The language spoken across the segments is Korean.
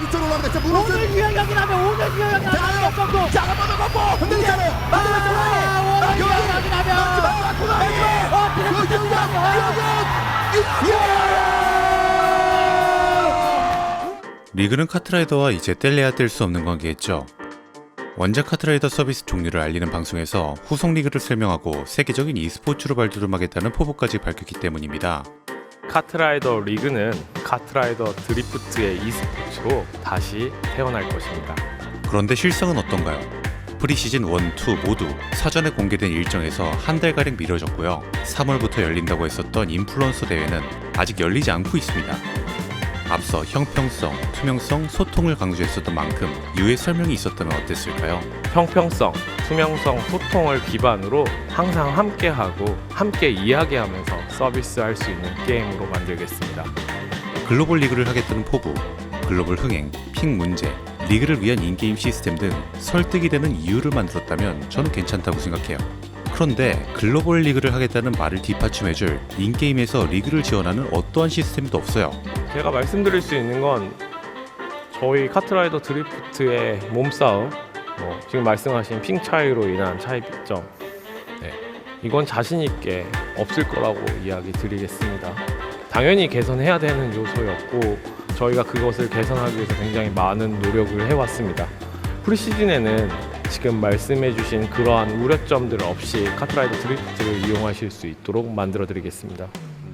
위쪽으로 올라갑니다. 자, 무너진 오늘 유영혁이라면 오늘 유영혁이라면 대단해요. 정도 자, 한번더 갖고 흔들리잖아요. 아, 오늘 그만. 유영혁이라면 마지막 고난이. 어, 드래프트 리그는 카트라이더와 이제 뗄래야 뗄 수 없는 관계겠죠. 원작 카트라이더 서비스 종류를 알리는 방송에서 후속 리그를 설명하고 세계적인 e스포츠로 발돋움하겠다는 포부까지 밝혔기 때문입니다. 카트라이더 리그는 카트라이더 드리프트의 e스포츠로 다시 태어날 것입니다. 그런데 실상은 어떤가요? 프리시즌 1, 2 모두 사전에 공개된 일정에서 한 달가량 미뤄졌고요. 3월부터 열린다고 했었던 인플루언서 대회는 아직 열리지 않고 있습니다. 앞서 형평성, 투명성, 소통을 강조했었던 만큼 유의 설명이 있었다면 어땠을까요? 형평성, 투명성, 소통을 기반으로 항상 함께하고 함께 이야기하면서 서비스할 수 있는 게임으로 만들겠습니다. 글로벌 리그를 하겠다는 포부, 글로벌 흥행, 픽 문제, 리그를 위한 인게임 시스템 등 설득이 되는 이유를 만들었다면 저는 괜찮다고 생각해요. 그런데 글로벌 리그를 하겠다는 말을 뒷받침해줄 인게임에서 리그를 지원하는 어떠한 시스템도 없어요. 제가 말씀드릴 수 있는 건 저희 카트라이더 드리프트의 몸싸움, 뭐 지금 말씀하신 핑 차이로 인한 차이점, 네, 이건 자신 있게 없을 거라고 이야기 드리겠습니다. 당연히 개선해야 되는 요소였고 저희가 그것을 개선하기 위해서 굉장히 많은 노력을 해왔습니다. 프리시즌에는 지금 말씀해주신 그러한 우려점들 없이 카트라이더 드리프트를 이용하실 수 있도록 만들어 드리겠습니다.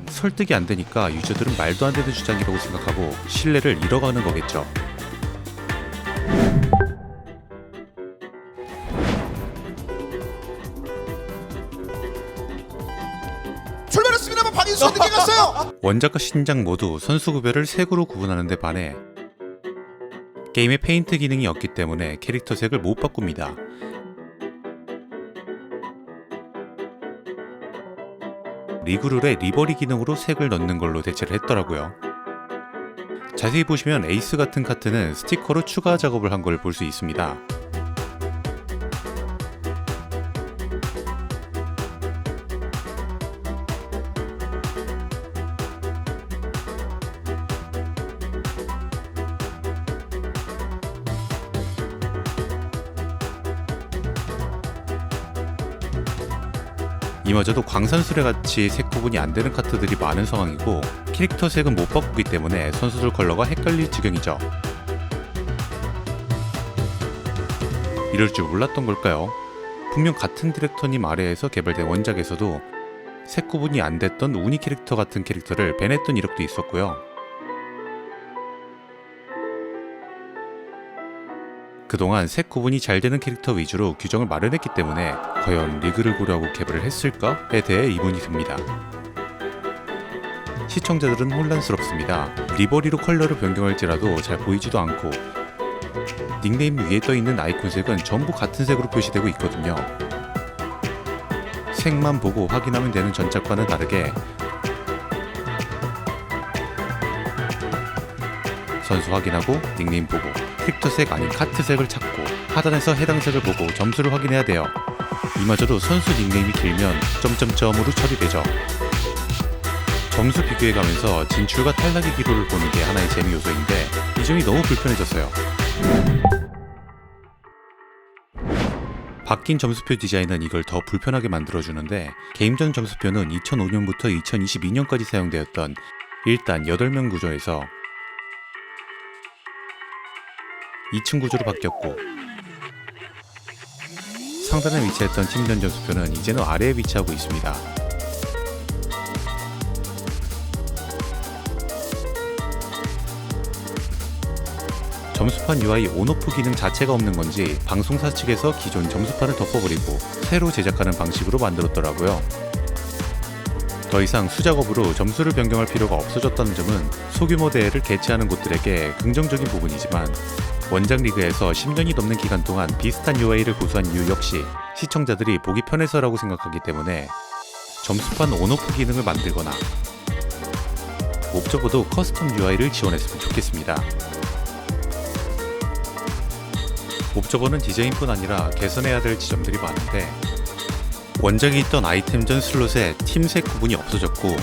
설득이 안 되니까 유저들은 말도 안 되는 주장이라고 생각하고 신뢰를 잃어가는 거겠죠. 출발했습니다만 박인수 늦게 갔어요. 원작과 신작 모두 선수 구별을 색으로 구분하는 데 반해 게임에 페인트 기능이 없기 때문에 캐릭터 색을 못 바꿉니다. 리그룰에 리버리 기능으로 색을 넣는 걸로 대체를 했더라고요. 자세히 보시면 에이스 같은 카트는 스티커로 추가 작업을 한 걸 볼 수 있습니다. 이마저도 광산수레 같이 색 구분이 안 되는 카트들이 많은 상황이고 캐릭터 색은 못 바꾸기 때문에 선수들 컬러가 헷갈릴 지경이죠. 이럴 줄 몰랐던 걸까요? 분명 같은 디렉터님 아래에서 개발된 원작에서도 색 구분이 안 됐던 우니 캐릭터 같은 캐릭터를 밴했던 이력도 있었고요. 그동안 색 구분이 잘 되는 캐릭터 위주로 규정을 마련했기 때문에 과연 리그를 고려하고 개발을 했을까에 대해 의문이 듭니다. 시청자들은 혼란스럽습니다. 리버리로 컬러를 변경할지라도 잘 보이지도 않고 닉네임 위에 떠 있는 아이콘 색은 전부 같은 색으로 표시되고 있거든요. 색만 보고 확인하면 되는 전작과는 다르게 선수 확인하고 닉네임 보고 캐릭터 색 아닌 카트 색을 찾고 하단에서 해당 색을 보고 점수를 확인해야 돼요. 이마저도 선수 닉네임이 길면 점점점으로 처리되죠. 점수 비교해가면서 진출과 탈락의 기로를 보는 게 하나의 재미 요소인데 이 점이 너무 불편해졌어요. 바뀐 점수표 디자인은 이걸 더 불편하게 만들어주는데 게임전 점수표는 2005년부터 2022년까지 사용되었던 일단 8명 구조에서 2층 구조로 바뀌었고 상단에 위치했던 팀전 점수표는 이제는 아래에 위치하고 있습니다. 점수판 UI 온오프 기능 자체가 없는 건지 방송사 측에서 기존 점수판을 덮어버리고 새로 제작하는 방식으로 만들었더라고요. 더 이상 수작업으로 점수를 변경할 필요가 없어졌다는 점은 소규모 대회를 개최하는 곳들에게 긍정적인 부분이지만 원작 리그에서 10년이 넘는 기간 동안 비슷한 UI를 고수한 이유 역시 시청자들이 보기 편해서라고 생각하기 때문에 점수판 온오프 기능을 만들거나 옵저버도 커스텀 UI를 지원했으면 좋겠습니다. 옵저버는 디자인뿐 아니라 개선해야 될 지점들이 많은데 원작이 있던 아이템전 슬롯에 팀색 구분이 없어졌고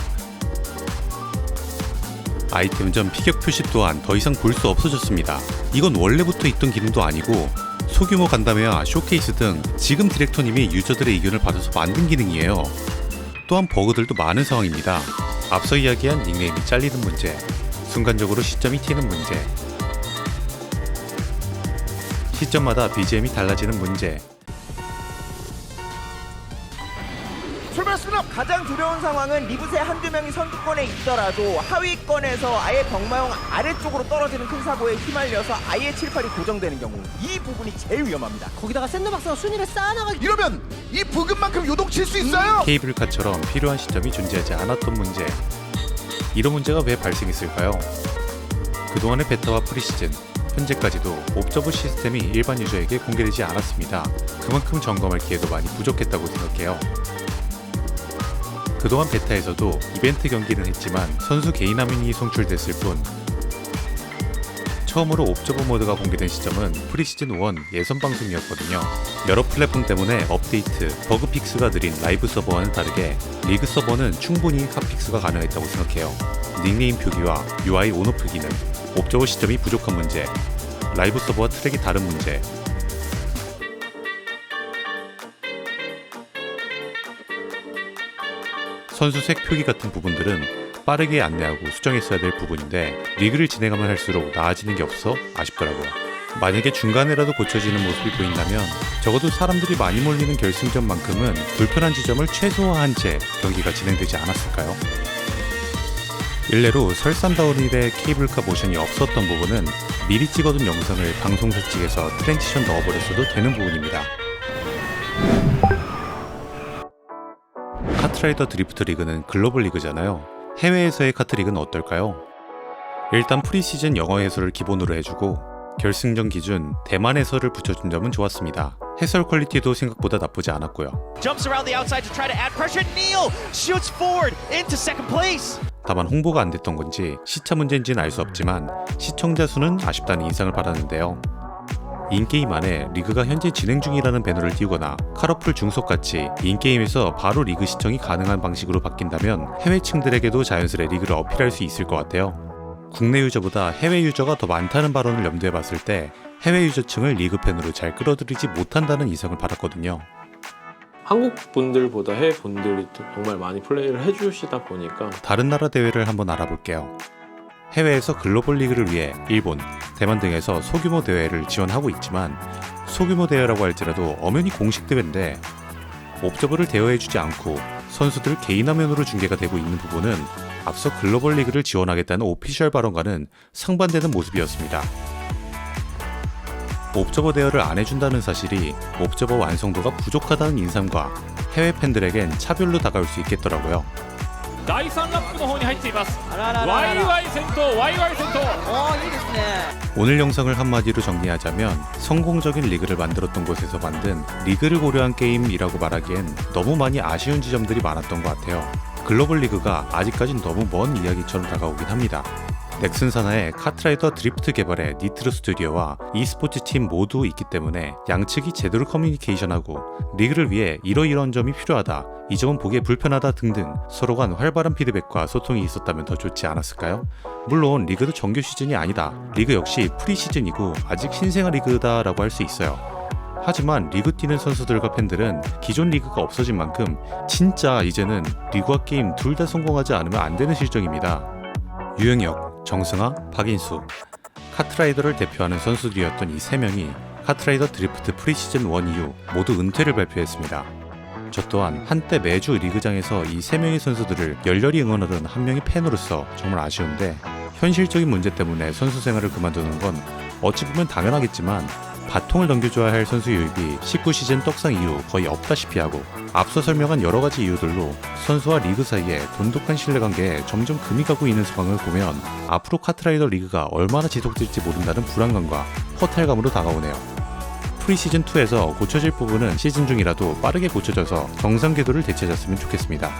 아이템전 피격 표시 또한 더 이상 볼 수 없어졌습니다. 이건 원래부터 있던 기능도 아니고 소규모 간담회와 쇼케이스 등 지금 디렉터님이 유저들의 의견을 받아서 만든 기능이에요. 또한 버그들도 많은 상황입니다. 앞서 이야기한 닉네임이 잘리는 문제, 순간적으로 시점이 튀는 문제, 시점마다 BGM이 달라지는 문제, 가장 두려운 상황은 리브세 한두 명이 선두권에 있더라도 하위권에서 아예 병마용 아래쪽으로 떨어지는 큰 사고에 휘말려서 아예 칠팔이 고정되는 경우 이 부분이 제일 위험합니다. 거기다가 샌드박스가 순위를 쌓아나가기 이러면 이 부금만큼 요동칠 수 있어요. 케이블카처럼 필요한 시점이 존재하지 않았던 문제. 이런 문제가 왜 발생했을까요? 그동안의 베타와 프리시즌, 현재까지도 옵저버 시스템이 일반 유저에게 공개되지 않았습니다. 그만큼 점검할 기회도 많이 부족했다고 생각해요. 그동안 베타에서도 이벤트 경기는 했지만 선수 개인 화면이 송출됐을 뿐 처음으로 옵저버 모드가 공개된 시점은 프리시즌 1 예선 방송이었거든요. 여러 플랫폼 때문에 업데이트, 버그 픽스가 느린 라이브 서버와는 다르게 리그 서버는 충분히 핫픽스가 가능했다고 생각해요. 닉네임 표기와 UI 온오프 기능, 옵저버 시점이 부족한 문제, 라이브 서버와 트랙이 다른 문제, 선수 색 표기 같은 부분들은 빠르게 안내하고 수정했어야 될 부분인데 리그를 진행하면 할수록 나아지는 게 없어 아쉽더라고요. 만약에 중간에라도 고쳐지는 모습이 보인다면 적어도 사람들이 많이 몰리는 결승전만큼은 불편한 지점을 최소화한 채 경기가 진행되지 않았을까요? 일례로 설산다운일의 케이블카 모션이 없었던 부분은 미리 찍어둔 영상을 방송사 측에서 트랜지션 넣어버렸어도 되는 부분입니다. 카트라이더 드리프트 리그는 글로벌 리그잖아요. 해외에서의 카트 리그는 어떨까요? 일단 프리시즌 영어 해설을 기본으로 해주고 결승전 기준 대만 해설을 붙여준 점은 좋았습니다. 해설 퀄리티도 생각보다 나쁘지 않았고요. 다만 홍보가 안 됐던 건지 시차 문제인지는 알 수 없지만 시청자 수는 아쉽다는 인상을 받았는데요. 인게임 안에 리그가 현재 진행 중이라는 배너를 띄우거나 카러풀 중속같이 인게임에서 바로 리그 시청이 가능한 방식으로 바뀐다면 해외층들에게도 자연스레 리그를 어필할 수 있을 것 같아요. 국내 유저보다 해외 유저가 더 많다는 발언을 염두에 봤을 때 해외 유저층을 리그 팬으로 잘 끌어들이지 못한다는 인상을 받았거든요. 한국 분들보다 해외 분들이 정말 많이 플레이를 해주시다 보니까 다른 나라 대회를 한번 알아볼게요. 해외에서 글로벌 리그를 위해 일본, 대만 등에서 소규모 대회를 지원하고 있지만 소규모 대회라고 할지라도 엄연히 공식 대회인데 옵저버를 대여해주지 않고 선수들 개인 화면으로 중계가 되고 있는 부분은 앞서 글로벌 리그를 지원하겠다는 오피셜 발언과는 상반되는 모습이었습니다. 옵저버 대여를 안 해준다는 사실이 옵저버 완성도가 부족하다는 인상과 해외 팬들에겐 차별로 다가올 수 있겠더라고요. 第3ラップの方に入っていますあらららワイららワイ先頭ワイワイ先頭 어いいですね 오늘 영상을 한마디로 정리하자면 성공적인 리그를 만들었던 곳에서 만든 리그를 고려한 게임이라고 말하기엔 너무 많이 아쉬운 지점들이 많았던 것 같아요. 글로벌 리그가 아직까진 너무 먼 이야기처럼 다가오긴 합니다. 넥슨 산하의 카트라이더 드리프트 개발의 니트로 스튜디오와 e스포츠 팀 모두 있기 때문에 양측이 제대로 커뮤니케이션하고 리그를 위해 이러이러한 점이 필요하다, 이 점은 보기에 불편하다 등등 서로 간 활발한 피드백과 소통이 있었다면 더 좋지 않았을까요? 물론 리그도 정규 시즌이 아니다. 리그 역시 프리 시즌이고 아직 신생아 리그다라고 할 수 있어요. 하지만 리그 뛰는 선수들과 팬들은 기존 리그가 없어진 만큼 진짜 이제는 리그와 게임 둘 다 성공하지 않으면 안 되는 실정입니다. 유영혁, 정승아, 박인수 카트라이더를 대표하는 선수들이었던 이 세 명이 카트라이더 드리프트 프리시즌 1 이후 모두 은퇴를 발표했습니다. 저 또한 한때 매주 리그장에서 이 세 명의 선수들을 열렬히 응원하던 한 명의 팬으로서 정말 아쉬운데 현실적인 문제 때문에 선수 생활을 그만두는 건 어찌 보면 당연하겠지만 바통을 넘겨줘야 할 선수 유입이 19시즌 떡상 이후 거의 없다시피 하고 앞서 설명한 여러 가지 이유들로 선수와 리그 사이에 돈독한 신뢰관계에 점점 금이 가고 있는 상황을 보면 앞으로 카트라이더 리그가 얼마나 지속될지 모른다는 불안감과 허탈감으로 다가오네요. 프리시즌 2에서 고쳐질 부분은 시즌 중이라도 빠르게 고쳐져서 정상 궤도를 되찾았으면 좋겠습니다.